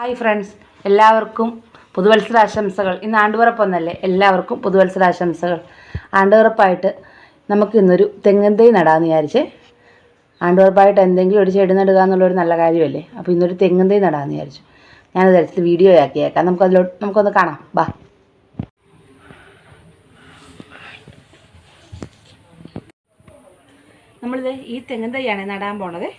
Hi friends എല്ലാവർക്കും പുതുവത്സരാശംസകൾ. ഇന്ന് ആണ്ടുപിറപ്പൊന്നല്ലേ? എല്ലാവർക്കും പുതുവത്സരാശംസകൾ. ആണ്ടുപിറപ്പായിട്ട് നമുക്ക് ഇന്നൊരു തെങ്ങൻ തൈ നടാമെന്ന് വിചാരിച്ചേ. ആണ്ടുപിറപ്പായിട്ട് എന്തെങ്കിലും ഒരു ചെടി നടുക എന്നുള്ളൊരു നല്ല കാര്യമല്ലേ? അപ്പോൾ ഇന്നൊരു തെങ്ങൻ തൈ നടാമെന്ന് വിചാരിച്ചു ഞാനത് എടുത്ത് വീഡിയോ ആക്കിയേക്കാം. നമുക്കതിലോട്ട് നമുക്കൊന്ന് കാണാം. ബാ നമ്മളിത് ഈ തെങ്ങൻ തൈയാണ് നടാൻ പോണത്.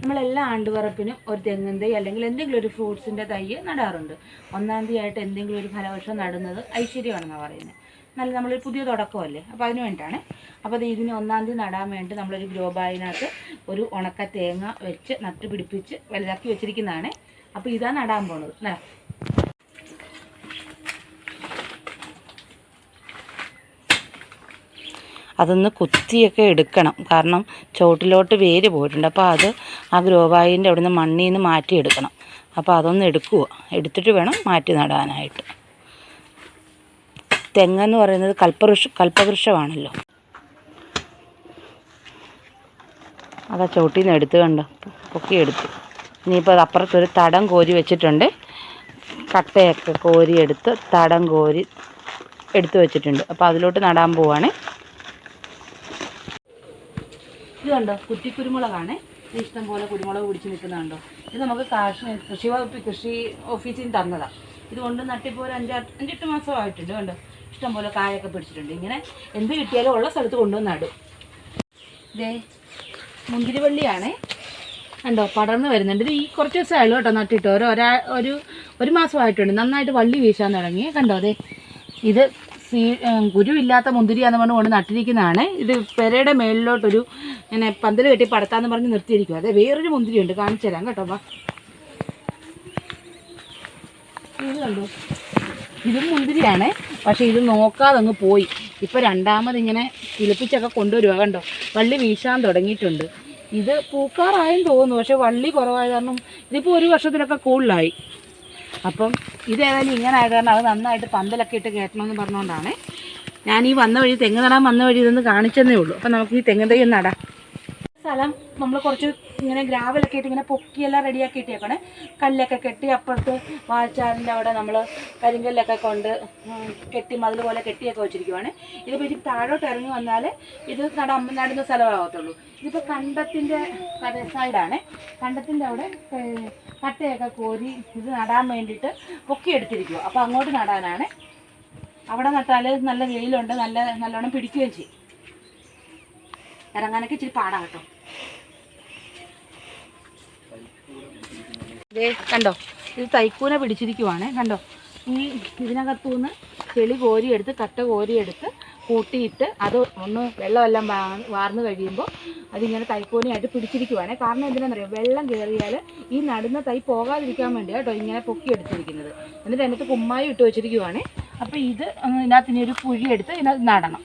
നമ്മളെല്ലാ ആണ്ടുപറപ്പിനും ഒരു തെങ്ങിൻ തൈ അല്ലെങ്കിൽ എന്തെങ്കിലും ഒരു ഫ്രൂട്ട്സിന്റെ തൈ നടാറുണ്ട്. ഒന്നാം തീയതി ആയിട്ട് എന്തെങ്കിലും ഒരു ഫലവൃക്ഷം നടുന്നത് ഐശ്വര്യമാണെന്നാണ് പറയുന്നത് നല്ല നമ്മളൊരു പുതിയ തുടക്കമല്ലേ? അപ്പോൾ അതിന് വേണ്ടിയിട്ടാണ്. അപ്പോൾ ഇതിന് ഒന്നാം തീയതി നടാൻ വേണ്ടി നമ്മളൊരു ഗ്രോ ബാഗിനകത്ത് ഒരു ഉണക്ക തേങ്ങ വെച്ച് നട്ട് പിടിപ്പിച്ച് വലുതാക്കി വെച്ചിരിക്കുന്നതാണ്. അപ്പോൾ ഇതാണ് നടാൻ പോണത്. നടാം അതൊന്ന് കുത്തിയൊക്കെ എടുക്കണം. കാരണം ചോട്ടിലോട്ട് വേര് പോയിട്ടുണ്ട്. അപ്പോൾ അത് ആ ഗ്രോവായിന്റെ അവിടുന്ന് മണ്ണിൽ നിന്ന് മാറ്റിയെടുക്കണം. അപ്പോൾ അതൊന്ന് എടുക്കുക എടുത്തിട്ട് വേണം മാറ്റി നടാനായിട്ട്. തെങ്ങെന്ന് പറയുന്നത് കൽപ്പവൃക്ഷ കൽപ്പവൃക്ഷമാണല്ലോ. അതാ ചുവട്ടിൽ നിന്ന് എടുത്ത് കണ്ടോ? പൊക്കി എടുത്തു ഇനിയിപ്പോൾ അത് അപ്പുറത്തൊരു തടം കോരി വെച്ചിട്ടുണ്ട്. കട്ടയൊക്കെ കോരിയെടുത്ത് തടം കോരി എടുത്ത് വെച്ചിട്ടുണ്ട്. അപ്പോൾ അതിലോട്ട് നടാൻ പോവാണേ. കണ്ടോ? കുറ്റി കുരുമുളകാണ് ഇഷ്ടം പോലെ കുരുമുളക് പിടിച്ച് നിൽക്കുന്നുണ്ടോ ഇത് നമുക്ക് കാർഷിക കൃഷി വകുപ്പ് കൃഷി ഓഫീസിൽ നിന്ന് തന്നതാണ് ഇതുകൊണ്ട് നട്ടിപ്പോൾ ഒരു അഞ്ചാ അഞ്ചെട്ട് മാസമായിട്ടുണ്ട് കണ്ടോ? ഇഷ്ടം പോലെ കായൊക്കെ പിടിച്ചിട്ടുണ്ട്. ഇങ്ങനെ എന്ത് കിട്ടിയാലും ഉള്ള സ്ഥലത്ത് കൊണ്ടുവന്ന് നടും. ഇതേ മുന്തിരിവള്ളിയാണേ. കണ്ടോ? പടർന്ന് വരുന്നുണ്ട്. ഇത് ഈ കുറച്ച് ദിവസമായുള്ളൂ കേട്ടോ നട്ടിട്ട്. ഒരു ഒരാ ഒരു ഒരു മാസമായിട്ടുണ്ട്. നന്നായിട്ട് വള്ളി വീശാൻ തുടങ്ങി. കണ്ടോ? അതെ ഇത് സീ കുരുവില്ലാത്ത മുന്തിരിയാന്ന് പറഞ്ഞ് കൊണ്ട് നട്ടിരിക്കുന്നതാണ്. ഇത് പെരയുടെ മേളിലോട്ടൊരു ഇങ്ങനെ പന്തൽ കെട്ടി പടത്താന്ന് പറഞ്ഞ് നിർത്തിയിരിക്കും അതെ വേറൊരു മുന്തിരിയുണ്ട്. കാണിച്ചു തരാം കേട്ടോ വാ. ഇത് ഇതും മുന്തിരിയാണ്. പക്ഷേ ഇത് നോക്കാതെ അങ്ങ് പോയി. ഇപ്പോൾ രണ്ടാമത് ഇങ്ങനെ കിളിപ്പിച്ചൊക്കെ കൊണ്ടുവരുക കണ്ടോ? വള്ളി വീശാൻ തുടങ്ങിയിട്ടുണ്ട്. ഇത് പൂക്കാറായെന്ന് തോന്നുന്നു. പക്ഷേ വള്ളി കുറവായ കാരണം ഇതിപ്പോൾ ഒരു വർഷത്തിലൊക്കെ കൂടുതലായി. അപ്പം ഇതേതായാലും ഇങ്ങനെ ആയത് കാരണം അത് നന്നായിട്ട് പന്തലൊക്കെ ഇട്ട് കയറ്റണമെന്ന് പറഞ്ഞുകൊണ്ടാണ് ഞാൻ ഈ വന്ന വഴി തെങ്ങ് നടാൻ വന്ന വഴി ഇതൊന്ന് കാണിച്ചെന്നേ ഉള്ളൂ. അപ്പം നമുക്ക് ഈ തെങ്ങ് തൈ നടാം. സ്ഥലം നമ്മൾ കുറച്ച് ഇങ്ങനെ ഗ്രാവലൊക്കെ ഇട്ട് ഇങ്ങനെ പൊക്കിയെല്ലാം റെഡിയാക്കി ഇട്ടേക്കണേ. കല്ലൊക്കെ കെട്ടി അപ്പുറത്ത് വാഴച്ചാറിന്റെ അവിടെ നമ്മൾ കരിങ്കല്ലൊക്കെ കൊണ്ട് കെട്ടി മതിൽ പോലെ കെട്ടിയൊക്കെ വെച്ചിരിക്കുവാണ്. ഇതിപ്പോൾ ഇച്ചിരി താഴോട്ട് ഇറങ്ങി വന്നാൽ ഇത് നട നടുന്ന സ്ഥലമാകത്തുള്ളൂ ഇതിപ്പോൾ കണ്ടത്തിന്റെ സൈഡാണ്. കണ്ടത്തിന്റെ അവിടെ കട്ടയൊക്കെ കോരി ഇത് നടാൻ വേണ്ടിയിട്ട് പൊക്കിയെടുത്തിരിക്കുക അപ്പോൾ അങ്ങോട്ട് നടാനാണ്. അവിടെ നട്ടാൽ നല്ല വെയിലുണ്ട് നല്ല നല്ലോണം പിടിക്കുകയും ചെയ്യും. ഇറങ്ങാനൊക്കെ ഇച്ചിരി പാടാ കേട്ടോ. കണ്ടോ? ഇത് തൈക്കൂനെ പിടിച്ചിരിക്കുവാണ്. കണ്ടോ? ഈ ഇതിനകത്തുനിന്ന് ചെളി കോരിയെടുത്ത് കട്ട കോരിയെടുത്ത് കൂട്ടിയിട്ട് അത് ഒന്ന് വെള്ളമെല്ലാം വാർന്നു കഴിയുമ്പോൾ അതിങ്ങനെ തൈക്കൂനയായിട്ട് പിടിച്ചിരിക്കുവാണ്. കാരണം എന്തിനാണെന്നറിയോ? വെള്ളം കയറിയാൽ ഈ നടുന്ന തൈ പോകാതിരിക്കാൻ വേണ്ടി കേട്ടോ ഇങ്ങനെ പൊക്കി എടുത്തിരിക്കുന്നത് എന്നിട്ട് അതിനകത്ത് കുമ്മായി ഇട്ട് വെച്ചിരിക്കുവാണ്. അപ്പോൾ ഇത് ഇതിനകത്ത് ഇനി ഒരു കുഴിയെടുത്ത് ഇതിനകത്ത് നടണം.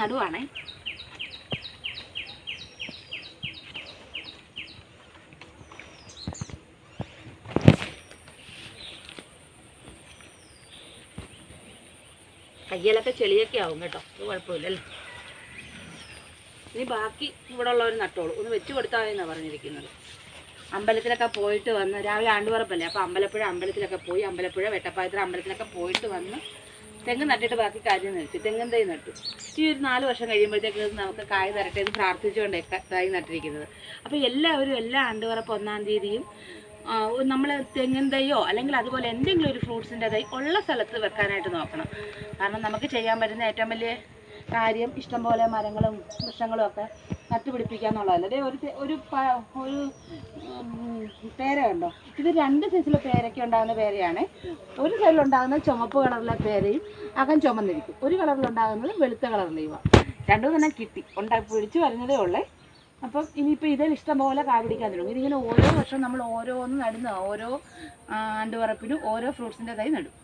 നടുവാണേ. കയ്യിലൊക്കെ ചെളിയൊക്കെ ആവും കേട്ടോ. അത് കുഴപ്പമില്ലല്ലോ. ഇനി ബാക്കി ഇവിടെ ഉള്ളവർ നട്ടോളൂ. ഒന്ന് വെച്ച് കൊടുത്താൽ എന്നാണ് പറഞ്ഞിരിക്കുന്നത്. അമ്പലത്തിലൊക്കെ പോയിട്ട് വന്ന് രാവിലെ ആണ്ടുപറപ്പല്ലേ അപ്പോൾ അമ്പലപ്പുഴ അമ്പലത്തിലൊക്കെ പോയി അമ്പലപ്പുഴ വെട്ടപ്പായത്ര അമ്പലത്തിലൊക്കെ പോയിട്ട് വന്ന് തെങ്ങ് നട്ടിട്ട് ബാക്കി കാര്യം നിർത്തി. തെങ്ങും തൈ നട്ടു. ഈ ഒരു നാല് വർഷം കഴിയുമ്പോഴത്തേക്ക് നമുക്ക് കായ് തരട്ടെ എന്ന് പ്രാർത്ഥിച്ചുകൊണ്ട് തൈ നട്ടിരിക്കുന്നത്. അപ്പോൾ എല്ലാവരും എല്ലാ ആണ്ടുവറപ്പ് ഒന്നാം തീയതിയും നമ്മൾ തെങ്ങിൻ തൈയോ അല്ലെങ്കിൽ അതുപോലെ എന്തെങ്കിലും ഒരു ഫ്രൂട്ട്സിന്റെ തൈ ഉള്ള സ്ഥലത്ത് വെക്കാനായിട്ട് നോക്കണം. കാരണം നമുക്ക് ചെയ്യാൻ പറ്റുന്ന ഏറ്റവും വലിയ കാര്യം ഇഷ്ടംപോലെ മരങ്ങളും വൃക്ഷങ്ങളും ഒക്കെ നട്ടുപിടിപ്പിക്കുക എന്നുള്ളതല്ല ദേ ഒരു ഒരു ഒരു പേര ഉണ്ടോ ഇത് രണ്ട് സൈസിലെ പേരയ്ക്ക് ഉണ്ടാകുന്ന പേരയാണ്. ഒരു സൈഡിൽ ഉണ്ടാകുന്ന ചുമപ്പ് കളറിലെ പേരയും അകം ചുമന്നിരിക്കും. ഒരു കളറിൽ ഉണ്ടാകുന്നത് വെളുത്ത കളറിലെ ഇവ രണ്ടും തന്നെ കിട്ടി. ഉണ്ടാക്കി പിടിച്ച് വരുന്നതേ ഉള്ളേ. അപ്പം ഇനിയിപ്പോൾ ഇതിൽ ഇഷ്ടംപോലെ കാ പിടിക്കാൻ തുടങ്ങും. ഇതിങ്ങനെ ഓരോ വർഷം നമ്മൾ ഓരോന്ന് നടുന്ന ഓരോ ആണ്ടുവറപ്പിനും ഓരോ ഫ്രൂട്ട്സിന്റെ തൈ നടും.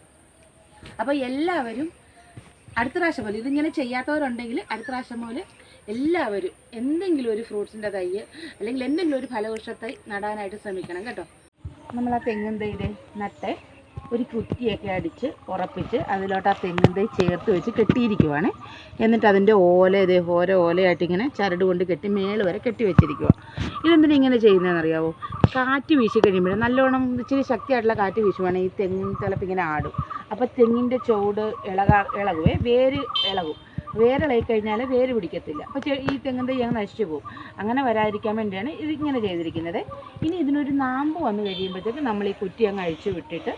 അപ്പോൾ എല്ലാവരും അടുത്ത പ്രാവശ്യം പോലെ ഇതിങ്ങനെ ചെയ്യാത്തവരുണ്ടെങ്കിൽ അടുത്ത പ്രാവശ്യം പോലെ എല്ലാവരും എന്തെങ്കിലും ഒരു ഫ്രൂട്ട്സിന്റെ തൈ അല്ലെങ്കിൽ എന്തെങ്കിലും ഒരു ഫലവൃക്ഷ തൈ നടാനായിട്ട് ശ്രമിക്കണം കേട്ടോ. നമ്മൾ ആ തെങ്ങും തൈയുടെ നട്ട് ഒരു കുറ്റിയൊക്കെ അടിച്ച് ഉറപ്പിച്ച് അതിലോട്ട് ആ തെങ്ങും തൈ ചേർത്ത് വെച്ച് കെട്ടിയിരിക്കുവാണ്. എന്നിട്ട് അതിന്റെ ഓല ഇതേ ഓരോ ഓലയായിട്ട് ഇങ്ങനെ ചരട് കൊണ്ട് കെട്ടി മേൾ വരെ കെട്ടി വെച്ചിരിക്കുക ഇതെന്തിനാ ഇങ്ങനെ ചെയ്യുന്നതെന്ന് അറിയാവോ കാറ്റ് വീശി കഴിയുമ്പോൾ നല്ലോണം ഇച്ചിരി ശക്തിയായിട്ടുള്ള കാറ്റ് വീശുവാണെങ്കിൽ ഈ തെങ്ങിൻ ഇങ്ങനെ ആടും. അപ്പോൾ തെങ്ങിന്റെ ചോട് ഇളകാ ഇളകുവേ വേര് ഇളകും. വേരിളകി കഴിഞ്ഞാൽ വേര് പിടിക്കത്തില്ല. അപ്പോൾ ഈ തെങ്ങിൻ തൈ അങ്ങ് നശിച്ചു പോകും. അങ്ങനെ വരാതിരിക്കാൻ വേണ്ടിയാണ് ഇതിങ്ങനെ ചെയ്തിരിക്കുന്നത്. ഇനി ഇതിനൊരു നാമ്പ് വന്നു കഴിയുമ്പോഴത്തേക്ക് നമ്മൾ ഈ കുറ്റി അങ്ങ് അഴിച്ചു വിട്ടിട്ട്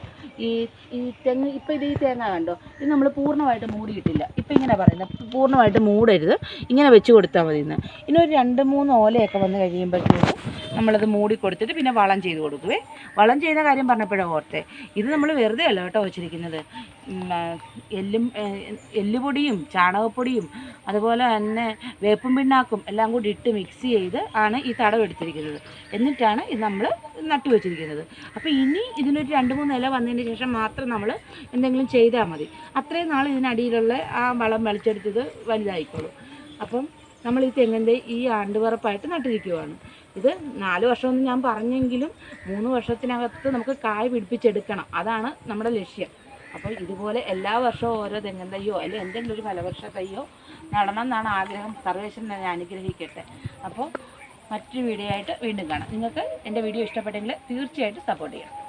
ഈ ഈ തെങ്ങ് ഇപ്പോൾ ഇത് ഈ തേങ്ങ കണ്ടോ? ഇത് നമ്മൾ പൂർണമായിട്ട് മൂടിയിട്ടില്ല. ഇപ്പം ഇങ്ങനെ പറയുന്നത് പൂർണമായിട്ട് മൂടരുത്. ഇങ്ങനെ വെച്ച് കൊടുത്താൽ മതി ഇന്ന് ഇനി ഒരു രണ്ട് മൂന്ന് ഓലയൊക്കെ വന്ന് കഴിയുമ്പോഴത്തേക്കും നമ്മളത് മൂടി കൊടുത്തിട്ട് പിന്നെ വളം ചെയ്ത് കൊടുക്കുവേ. വളം ചെയ്യുന്ന കാര്യം പറഞ്ഞപ്പോഴാണ് ഓർത്തെ. ഇത് നമ്മൾ വെറുതെ അല്ല കേട്ടോ വെച്ചിരിക്കുന്നത്. എല്ലും എല്ലുപൊടിയും ചാണകപ്പൊടിയും അതുപോലെ തന്നെ വേപ്പും പിണ്ണാക്കും എല്ലാം കൂടി ഇട്ട് മിക്സ് ചെയ്ത് ആണ് ഈ തടം എടുത്തിരിക്കുന്നത്. എന്നിട്ടാണ് ഇത് നമ്മൾ നട്ടു വെച്ചിരിക്കുന്നത്. അപ്പോൾ ഇനി ഇതിനൊരു രണ്ട് മൂന്ന് ഇല വന്നതിന് ശേഷം മാത്രം നമ്മൾ എന്തെങ്കിലും ചെയ്താൽ മതി. അത്രയും നാൾ ഇതിനടിയിലുള്ള ആ വളം വലിച്ചെടുത്തത് വലുതായിക്കോളും. അപ്പം നമ്മൾ ഈ തെങ്ങിന്റെ ഈ ആണ്ടുപറപ്പായിട്ട് നട്ടിരിക്കുവാണ്. ഇത് നാല് വർഷമെന്ന് ഞാൻ പറഞ്ഞെങ്കിലും മൂന്ന് വർഷത്തിനകത്ത് നമുക്ക് കായ് പിടിപ്പിച്ചെടുക്കണം. അതാണ് നമ്മുടെ ലക്ഷ്യം. അപ്പോൾ ഇതുപോലെ എല്ലാ വർഷവും ഓരോ തെങ്ങൻ തയ്യോ അല്ലെങ്കിൽ എന്തെങ്കിലും ഒരു ഫലവൃക്ഷ തയ്യോ നടണം എന്നാണ് ആഗ്രഹം. സർവേശ്വരൻ തന്നെ അനുഗ്രഹിക്കട്ടെ. അപ്പോൾ മറ്റൊരു വീഡിയോ ആയിട്ട് വീണ്ടും കാണാം. നിങ്ങൾക്ക് എന്റെ വീഡിയോ ഇഷ്ടപ്പെട്ടെങ്കിൽ തീർച്ചയായിട്ടും സപ്പോർട്ട് ചെയ്യണം.